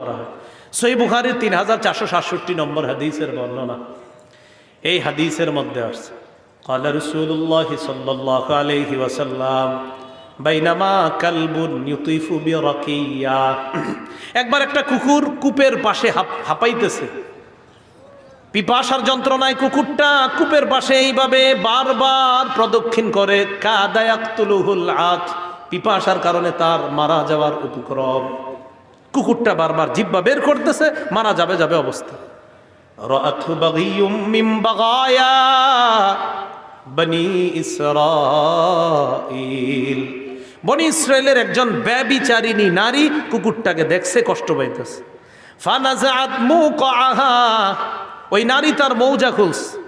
করা হয় সই বুখারির তিন হাজার চারশো সাতষট্টি নম্বর হাদিসের বর্ণনা এই হাদিসের মধ্যে আসছে قال رسول الله صلى الله عليه وسلم বাইনামা কালবুন ইউতিফু বিরাকিয়া একবার একটা কুকুর কূপের পাশে হাপ- হাঁপাইতেছে পিপাসার যন্ত্রণায় কুকুরটা কূপের পাশে এইভাবে বারবার প্রদক্ষিণ করে কাদায়াক্তুলুহুল আত পিপাসার কারণে তার মারা যাওয়ার উপক্রম কুকুরটা বারবার জিব্বা বের করতেছে মারা যাবে যাবে অবস্থা। বনি ইসরায়েলের একজন ব্যবিচারিণী নারী কুকুরটাকে দেখছে কষ্ট পাইতেছে। ফানাজাআত মুকাআহা ওই নারী তার মৌজা খুলছে।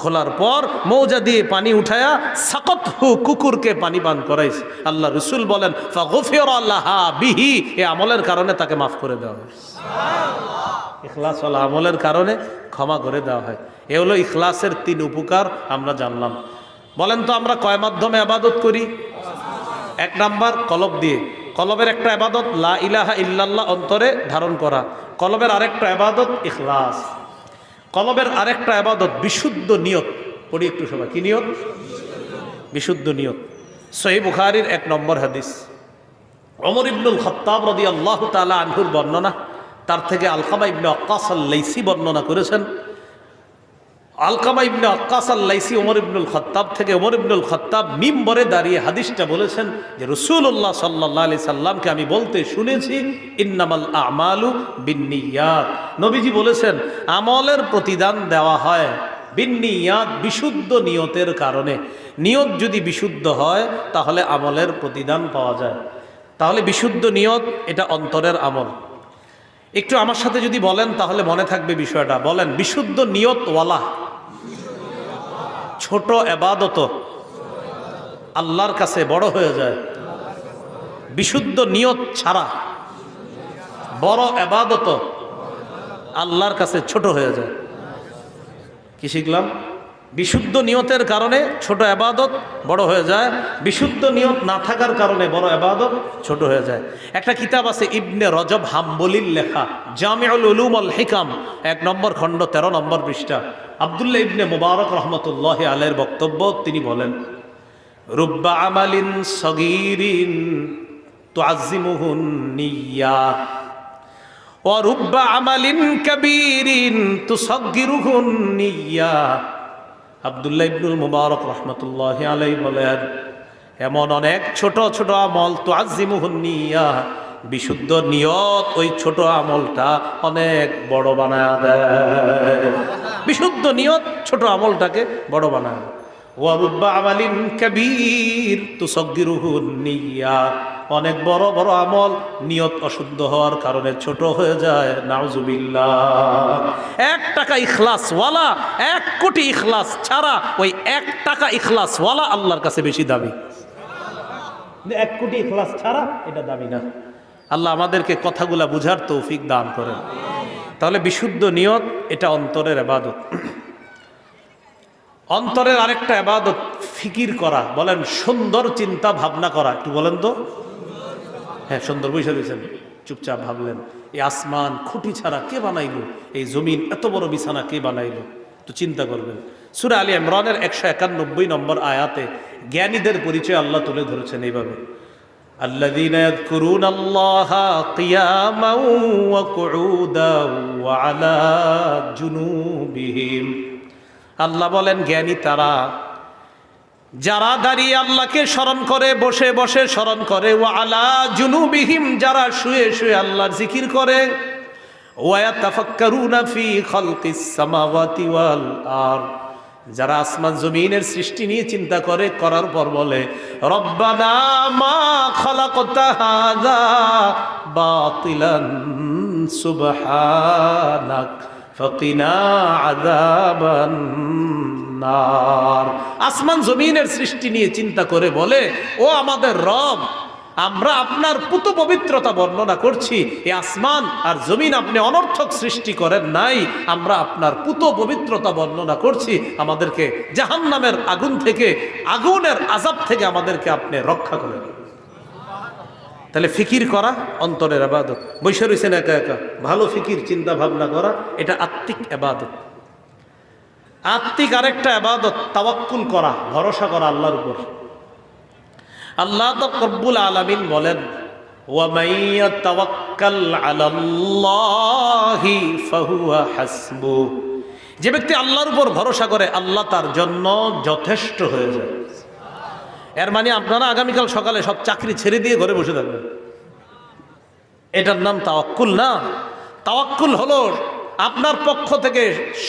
খোলার পর মৌজা দিয়ে পানি উঠায়া সাকত হু কুকুরকে পানি পান করাইছে। আল্লাহ রসুল বলেন বিহি। এ আমলের কারণে তাকে মাফ করে দেওয়া হয়। ইখলাস ওয়ালা আমলের কারণে ক্ষমা করে দেওয়া হয়। এ হলো ইখলাসের তিন উপকার আমরা জানলাম। বলেন তো আমরা কয় মাধ্যমে আবাদত করি? এক নাম্বার কলব দিয়ে। কলবের একটা আবাদত লা ইলাহা ইল্লাল্লাহ অন্তরে ধারণ করা। কলবের আরেকটা আবাদত ইখলাস। কলবের আরেকটা আবাদত, বিশুদ্ধ নিয়ত। পড়ি একটু সবাই, কি নিয়ত? বিশুদ্ধ নিয়ত। সহি বুখারির এক নম্বর হাদিস। অমর ইবনুল খত্তাব রদি আল্লাহ তালা আনহুর বর্ণনা, তার থেকে আলকামা ইবনে আকাশ আল্লাইসি বর্ণনা করেছেন। আলকামা ইবনে আক্কাস আল্লাইসি ওমর ইবনুল খত্তাব থেকে ওমর ইবনুল খত্তাব মিম্বরে দাঁড়িয়ে হাদিসটা বলেছেন যে রসুল্লাহ সাল্লাহ আলি সাল্লামকে আমি বলতে শুনেছি, ইন্নামাল আমালু বিন্নিয়াত। নবীজি বলেছেন, আমলের প্রতিদান দেওয়া হয় বিন্নিয়াত, বিশুদ্ধ নিয়তের কারণে। নিয়ত যদি বিশুদ্ধ হয়, তাহলে আমলের প্রতিদান পাওয়া যায়। তাহলে বিশুদ্ধ নিয়ত, এটা অন্তরের আমল। একটু আমার সাথে যদি বলেন, তাহলে মনে থাকবে বিষয়টা। বলেন, বিশুদ্ধ নিয়তওয়ালা ছোট এবাদত আল্লাহর কাছে বড় হয়ে যায়। বিশুদ্ধ নিয়ত ছাড়া বড় এবাদত আল্লাহর কাছে ছোট হয়ে যায়। কি শিখলাম? বিশুদ্ধ নিয়তের কারণে ছোট আবাদত বড় হয়ে যায়। বিশুদ্ধ নিয়ত না থাকার কারণে বড় আবাদত ছোট হয়ে যায়। একটা কিতাব আছে ইবনে রজব হাম্বলির লেখা, জামিউল উলুম আল হিকাম, এক নম্বর খণ্ড ১৩ নম্বর পৃষ্ঠা। আবদুল্লাহ ইবনে মুবারক রহমতুল্লাহ আলের বক্তব্য তিনি বলেন, রুব্বা আমালিন সগিরিন তুআজিমুহুন নিয়া ওয়া রুব্বা আমালিন কাবীরিন তুসাগগিরুহুন নিয়া আবদুল্লাহ ইবনুল মুবারক রহমতুল্লাহ আলাই বলেন, এমন অনেক ছোট ছোট আমল তো আজিমুহনিয়া বিশুদ্ধ নিয়ত ওই ছোট আমলটা অনেক বড় বানায় দেয় বিশুদ্ধ নিয়ত ছোট আমলটাকে বড় বানায় দেয়। ওয়ারুব্বা আমালিন কবির তুসগিরুহুন নিয়া অনেক বড় বড় আমল নিয়ত অশুদ্ধ হওয়ার কারণে ছোট হয়ে যায়। নাউজুবিল্লাহ। এক টাকা ইখলাস ওয়ালা এক কোটি ইখলাস ছাড়া ওই এক টাকা ইখলাস ওয়ালা আল্লাহর কাছে বেশি দামি। কিন্তু এক কোটি ইখলাস ছাড়া এটা দামি না। আল্লাহ আমাদেরকে কথাগুলা বুঝার তৌফিক দান করেন। তাহলে বিশুদ্ধ নিয়ত এটা অন্তরের আবাদত। অন্তরের আরেকটা আবাদত ফিকির করা। বলেন সুন্দর চিন্তা ভাবনা করা। একটু বলেন তো। হ্যাঁ সুন্দর বৈশা রয়েছেন চুপচাপ ভাবলেন এই আসমান খুঁটি ছাড়া কে বানাইলো এই জমিন এত বড় বিছানা কে বানাইলো তো চিন্তা করবেন সুরা আলী ইমরানের একশো একানব্বই নম্বর আয়াতে জ্ঞানীদের পরিচয় আল্লাহ তুলে ধরেছেন এইভাবে الذين يذكرون الله قياما وقعودا وعلى جنوبهم আল্লাহ বলেন জ্ঞানী তারা যারা দাঁড়িয়ে আল্লাহকে স্মরণ করে, বসে বসে স্মরণ করে ও আলা জুনুবিহিম, যারা শুয়ে শুয়ে আল্লাহর জিকির করে যারা আসমান জমিনের সৃষ্টি নিয়ে চিন্তা করে, করার পর বলে, রব্বানা মা বাতিলান সুবহানাক, ফকিনা আযাবান নার। আসমান জমিনের সৃষ্টি নিয়ে চিন্তা করে বলে, ও আমাদের রব, আমরা আপনার পুত পবিত্রতা বর্ণনা করছি। এ আসমান আর জমিন আপনি অনর্থক সৃষ্টি করেন নাই। আমরা আপনার পুত পবিত্রতা বর্ণনা করছি। আমাদেরকে জাহান্নামের আগুন থেকে, আগুনের আজাব থেকে আমাদেরকে আপনি রক্ষা করেন। তাহলে ফিকির করা অন্তরের আবাদত। বৈশা রয়েছেন একা একা। ভালো ফিকির, চিন্তা ভাবনা করা, এটা আত্মিক আবাদত। আত্মিক আরেকটা আবাদত, তাওয়াক্কুল করা, ভরসা করা আল্লাহর উপর। আল্লাহ তো কব্বুল আলমিন বলেন যে ব্যক্তি আল্লাহর উপর ভরসা করে, আল্লাহ তার জন্য যথেষ্ট হয়ে যায়। এর মানে আপনারা আগামীকাল সকালে সব চাকরি ছেড়ে দিয়ে ঘরে বসে থাকবেন। এটার নাম তাওয়াক্কুল না? তাওয়াক্কুল হলো আপনার পক্ষ থেকে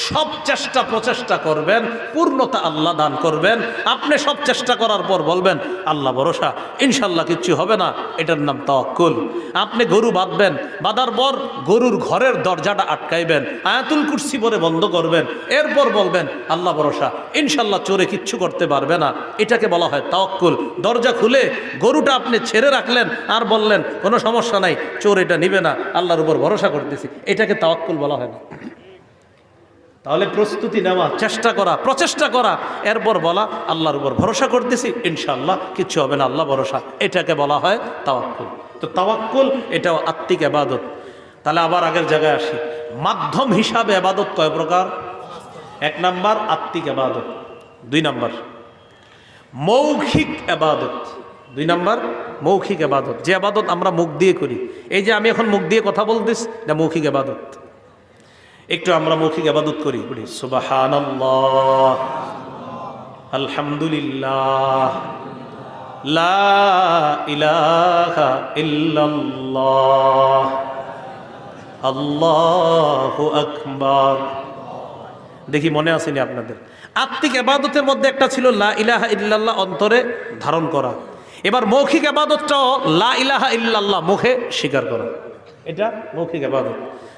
সব চেষ্টা প্রচেষ্টা করবেন, পূর্ণতা আল্লাহ দান করবেন। আপনি সব চেষ্টা করার পর বলবেন, আল্লাহ ভরসা ইনশাল্লাহ কিচ্ছু হবে না। এটার নাম তাওয়াক্কুল। আপনি গরু বাঁধবেন, বাঁধার পর গরুর ঘরের দরজাটা আটকাইবেন, আয়াতুল কুর্সি পরে বন্ধ করবেন, এরপর বলবেন, আল্লাহ ভরসা ইনশাল্লাহ চোরে কিচ্ছু করতে পারবে না। এটাকে বলা হয় তাওয়াক্কুল। দরজা খুলে গরুটা আপনি ছেড়ে রাখলেন আর বললেন, কোনো সমস্যা নাই, চোর এটা নিবে না, আল্লাহর উপর ভরসা করতেছি। এটাকে তাওয়াক্কুল বলা হয় না। তাহলে প্রস্তুতি নেওয়া, চেষ্টা করা, প্রচেষ্টা করা। এরপর বলা, আল্লাহর উপর ভরসা করতেছি ইনশাল্লাহ কিচ্ছু হবে না, আল্লাহ ভরসা। এটাকে বলা হয় তাওয়াক্কুল। তো তাওয়াক্কুল, এটাও আত্মিক আবাদত। তাহলে আবার আগের জায়গায় আসি। মাধ্যম হিসাবে আবাদত কয় প্রকার? এক নাম্বার, আত্মিক আবাদত। দুই নাম্বার, মৌখিক আবাদত। দুই নাম্বার, মৌখিক আবাদত। যে আবাদত আমরা মুখ দিয়ে করি। এই যে আমি এখন মুখ দিয়ে কথা বলতেছি, এটা মৌখিক আবাদত। একটু আমরা মৌখিক আবাদত করি, বলি সুবাহান আলহামদুলিল্লাহ, লা ইলাহা ইল্লাল্লাহ, আল্লাহু আকবার। দেখি মনে আসেনি আপনাদের। আত্মিক আবাদতের মধ্যে একটা ছিল লা ইলাহা ইল্লাল্লাহ অন্তরে ধারণ করা। এবার মৌখিক আবাদতটাও লা ইলাহা ইল্লাল্লাহ মুখে স্বীকার করা। এটা মৌখিক আবাদত।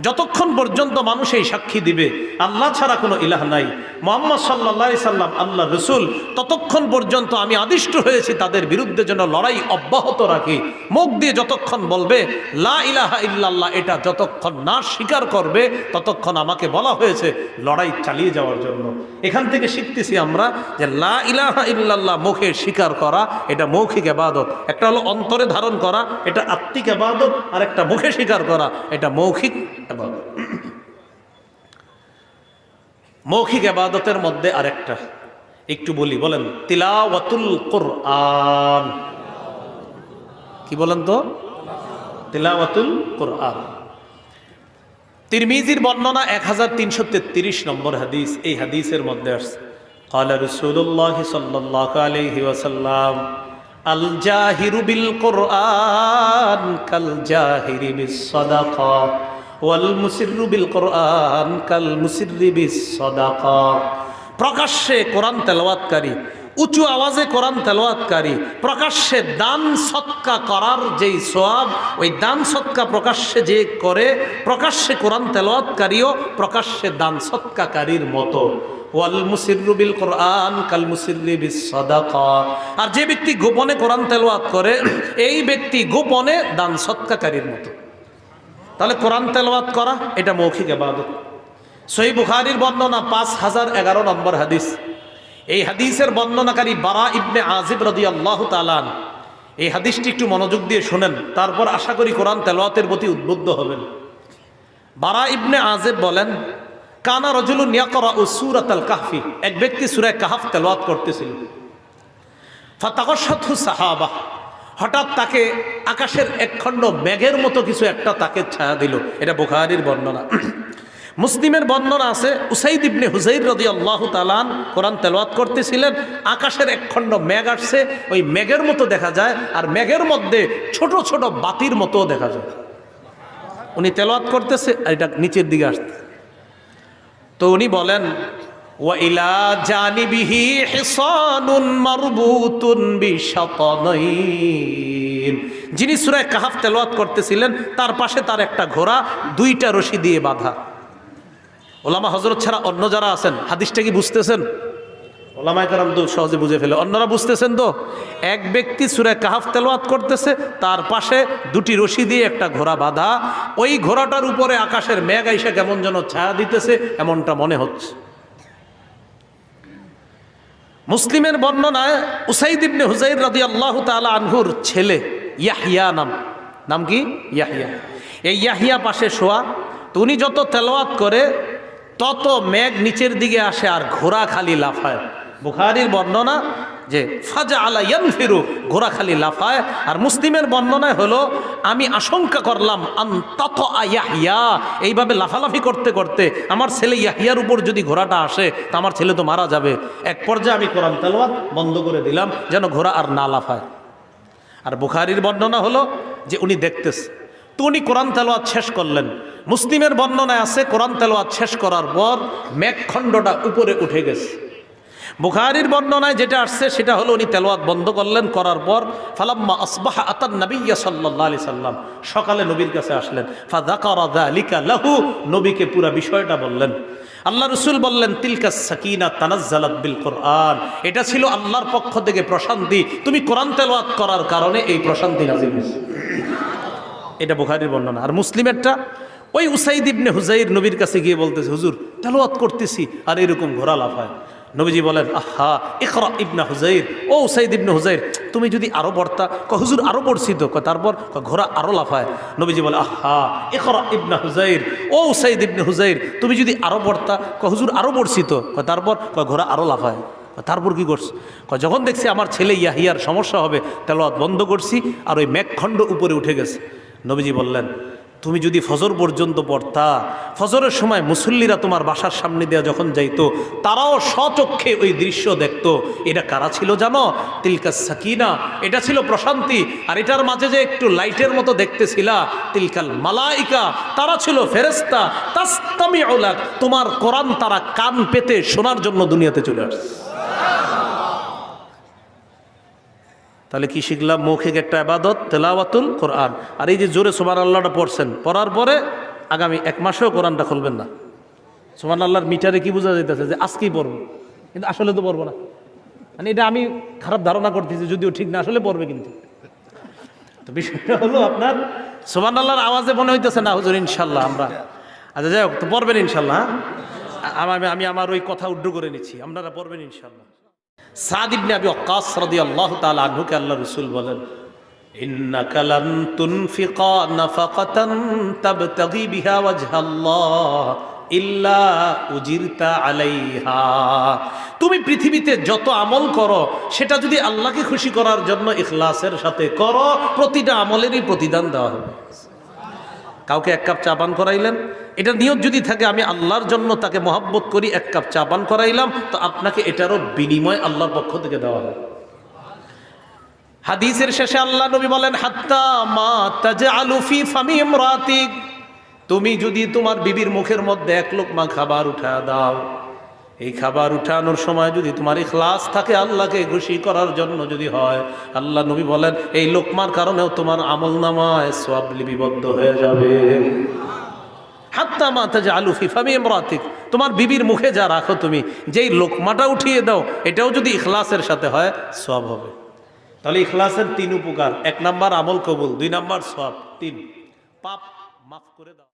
যতক্ষণ পর্যন্ত মানুষ এই সাক্ষী দিবে, আল্লাহ ছাড়া কোনো ইলাহ নাই। মোহাম্মদ সাল্লাহ সাল্লাম আল্লাহ রসুল, ততক্ষণ পর্যন্ত আমি আদিষ্ট হয়েছি তাদের বিরুদ্ধে যেন লড়াই অব্যাহত রাখি। মুখ দিয়ে যতক্ষণ বলবে, লা ইলাহা ইল্লাল্লাহ এটা যতক্ষণ না স্বীকার করবে, ততক্ষণ আমাকে বলা হয়েছে লড়াই চালিয়ে যাওয়ার জন্য। এখান থেকে শিখতেছি আমরা যে লা ইলাহা ইল্লাল্লাহ মুখে স্বীকার করা, এটা মৌখিক আবাদত একটা হলো অন্তরে ধারণ করা, এটা আত্মিক আবাদত আর একটা মুখে স্বীকার করা, এটা মৌখিক আবাদত মৌখিক আবাদতের মধ্যে আরেকটা। একটু বলি, বলেন, তিলাওয়াতুল কোরআন। কি বলেন তো? তিলাওয়াতুল কোরআন। তিরমিজির বর্ণনা এক হাজার তিনশো তেত্রিশ নম্বর হাদিস এই হাদিসের মধ্যে আসছে قال رسول الله صلى الله عليه وسلم الجاهر بالقرآن كالجاهر بالصدقة والمسر بالقرآن كالمسر بالصدقة প্রকাশ্যে কোরআন তেলাওয়াতকারী উঁচু আওয়াজে কোরআন তেলাওয়াতকারী, প্রকাশ্যে দান সৎকা করার যেই সোয়াব ওই দান সৎকা প্রকাশ্যে যে করে, প্রকাশ্যে কোরআন তেলাওয়াতকারীও প্রকাশ্যে দান সৎকাকারীর মতো। ওয়াল কোরআন, কাল আর যে ব্যক্তি গোপনে কোরআন তেলাওয়াত করে, এই ব্যক্তি গোপনে দান সৎকাকারীর মতো। তাহলে কোরআন তেলাওয়াত করা, এটা মৌখিক আবাদত সই বুখারির বর্ণনা পাঁচ হাজার এগারো নম্বর হাদিস। এই হাদিসের বর্ণনাকারী বারা ইবনে আজিব রদি আল্লাহ তালান এই হাদিসটি একটু মনোযোগ দিয়ে শোনেন, তারপর আশা করি কোরআন তেলাওয়াতের প্রতি উদ্বুদ্ধ হবেন। বারা ইবনে আজেব বলেন, কানা রজুলু নিয়াকরা ও সুরাত আল কাহফি। এক ব্যক্তি সুরায় কাহাফ তেলাওয়াত করতেছিল। ফাতাকসাথু সাহাবা। হঠাৎ তাকে আকাশের একখণ্ড মেঘের মতো কিছু একটা তাকে ছায়া দিল। এটা বুখারির বর্ণনা। মুসলিমের বর্ণনা আছে, উসাইদ ইবনে হুসাইদ রদি আল্লাহ তালান কোরআন তেলাওয়াত করতেছিলেন, আকাশের একখণ্ড মেঘ আসছে, ওই মেঘের মতো দেখা যায়, আর মেঘের মধ্যে ছোট ছোট বাতির মতো দেখা যায়। উনি তেলাওয়াত করতেছে, আর এটা নিচের দিকে আসতে তো উনি বলেন ওয়াইলা জানিবিহি হিসানুন মারবুতুন বিশাতানাইন যিনি সূরা কাহাফ তেলাওয়াত করতেছিলেন, তার পাশে তার একটা ঘোড়া, দুইটা রশি দিয়ে বাঁধা। ওলামা হজরত ছাড়া অন্য যারা আছেন, হাদিসটা কি বুঝতেছেন? ওলামায় কারাম তো সহজে বুঝে ফেলে। অন্যরা বুঝতেছেন তো, এক ব্যক্তি সুরে কাহাফ তেলোয়াত করতেছে, তার পাশে দুটি রশি দিয়ে একটা ঘোড়া বাঁধা, ওই ঘোড়াটার উপরে আকাশের মেঘ আইসে কেমন যেন ছায়া দিতেছে, এমনটা মনে হচ্ছে। মুসলিমের বর্ণনায় উসাইদ ইবনে হুজাইর রাদি আল্লাহ তালা আনহুর ছেলে ইয়াহিয়া নাম। নাম কি? ইয়াহিয়া এই ইয়াহিয়া পাশে শোয়া, তো উনি যত তেলাওয়াত করে তত মেঘ নিচের দিকে আসে আর ঘোড়া খালি লাফায়। বুখারির বর্ণনা যে ফাজা আলা ইয়ানফিরু, ঘোড়া খালি লাফায়। আর মুসলিমের বর্ণনায় হলো, আমি আশঙ্কা করলাম, আন আন্তত ইয়াহিয়া এইভাবে লাফালাফি করতে করতে আমার ছেলে ইয়াহিয়ার উপর যদি ঘোড়াটা আসে, তা আমার ছেলে তো মারা যাবে। এক পর্যায়ে আমি কোরআন তেলাওয়াত বন্ধ করে দিলাম, যেন ঘোড়া আর না লাফায়। আর বুখারির বর্ণনা হলো যে উনি দেখতেছে উনি কোরআন তেলোয়াত শেষ করলেন। মুসলিমের বর্ণনায় আছে, কোরআন তেলোয়াত শেষ করার পর মেঘখণ্ডটা উপরে উঠে গেছে। বুখারির বর্ণনায় যেটা আসছে, সেটা হলো উনি তেলোয়াত বন্ধ করলেন, করার পর ফালাম্মা আসবাহ আতান নবিয়া সাল্লাহ আলি সাল্লাম, সকালে নবীর কাছে আসলেন। ফাদাকা লাহু, নবীকে পুরা বিষয়টা বললেন। আল্লাহ রসুল বললেন, তিলকা সাকিনা তানাজ্জালাত বিল কোরআন। এটা ছিল আল্লাহর পক্ষ থেকে প্রশান্তি। তুমি কোরআন তেলাওয়াত করার কারণে এই প্রশান্তি নাজিল হয়েছে। এটা বুখারির বর্ণনা। আর মুসলিমেরটা ওই উসাইদ ইবনে হুজাইর নবীর কাছে গিয়ে বলতেছে, হুজুর, তেলাওয়াত করতেছি আর এরকম ঘোরা লাফায়। নবীজি বলেন, আহা, ইকরা ইবনা হুজাইর ও উসাইদ ইবনে হুজাইর তুমি যদি আরও পড়তা? ক হুজুর, আরও পড়ছি তো। তারপর? কয়, ঘোড়া আরও লাফায়। নবীজি বলে, আহা, ইকরা ইবনা হুজাইর ও উসাইদ ইবনে হুজাইর তুমি যদি আরও পড়তা? ক হুজুর, আরও পড়ছি তো। তারপর? কয়, ঘোড়া আরও লাফায়। তারপর কি করছে? যখন দেখছি আমার ছেলে ইয়াহিয়ার সমস্যা হবে তেলোয়াত বন্ধ করছি আর ওই মেঘখণ্ড উপরে উঠে গেছে। নবীজি বললেন, তুমি যদি ফজর পর্যন্ত পড়তা, ফজরের সময় মুসল্লিরা তোমার বাসার সামনে দেওয়া যখন যাইতো, তারাও স্বচক্ষে ওই দৃশ্য দেখত। এটা কারা ছিল জানো? তিলকা সাকিনা। এটা ছিল প্রশান্তি। আর এটার মাঝে যে একটু লাইটের মতো দেখতেছিলা, তিলকাল মালাইকা। তারা ছিল ফেরেস্তা তাস্তামি ওলাক তোমার কোরআন তারা কান পেতে শোনার জন্য দুনিয়াতে চলে আসছে। তাহলে কি শিখলাম? মৌখিক একটা আবাদত তেলাওয়াতুল কোরআন। আর এই যে জোরে সোমান আল্লাহটা পড়ছেন, পড়ার পরে আগামী এক মাসেও কোরআনটা খুলবেন না। সোমান আল্লাহর মিটারে কি বোঝা যাইতেছে যে আজকেই পড়ব। কিন্তু আসলে তো পড়ব না। মানে এটা আমি খারাপ ধারণা করতেছি, যদিও ঠিক না, আসলে পড়বে কিন্তু। তো বিষয়টা হলো আপনার সোমান আল্লাহর আওয়াজে মনে হইতেছে না, হুজুর ইনশাল্লাহ আমরা। আচ্ছা যাই হোক, তো পড়বেন ইনশাল্লাহ হ্যাঁ? আমি আমি আমার ওই কথা উড্ড করে নিচ্ছি। আপনারা পড়বেন ইনশাল্লাহ আল্লাহ রাসূল ইল্লা উজিরতা আলাইহা। তুমি পৃথিবীতে যত আমল করো, সেটা যদি আল্লাহকে খুশি করার জন্য ইখলাসের সাথে করো, প্রতিটা আমলেরই প্রতিদান দেওয়া হবে। কাউকে এক কাপ চা পান করাইলেন এটা নিয়ত যদি থাকে, আমি আল্লাহর জন্য তাকে মহাব্বত করি, এক কাপ চা পান করাইলাম, তো আপনাকে এটারও বিনিময় আল্লাহর পক্ষ থেকে দেওয়া হবে। হাদিসের শেষে আল্লাহ নবী বলেন, হাত্তা মা তাজে আলুফি ফামি ইমরাতিক। তুমি যদি তোমার বিবির মুখের মধ্যে এক লোকমা খাবার উঠা দাও, এই খাবার উঠানোর সময় যদি তোমার ইখলাস থাকে আল্লাহকে খুশি করার জন্য যদি হয়, আল্লাহ নবী বলেন, এই লোকমার কারণেও তোমার আমল নামায় সব লিপিবদ্ধ হয়ে যাবে। হাত্তা মাথা যে আলু ফিফামি এমরাতিক তোমার বিবির মুখে যা রাখো তুমি, যেই লোকমাটা উঠিয়ে দাও, এটাও যদি ইখলাসের সাথে হয়, সব হবে। তাহলে ইখলাসের তিন উপকার, এক নাম্বার আমল কবুল, দুই নাম্বার সব তিন, পাপ মাফ করে দাও।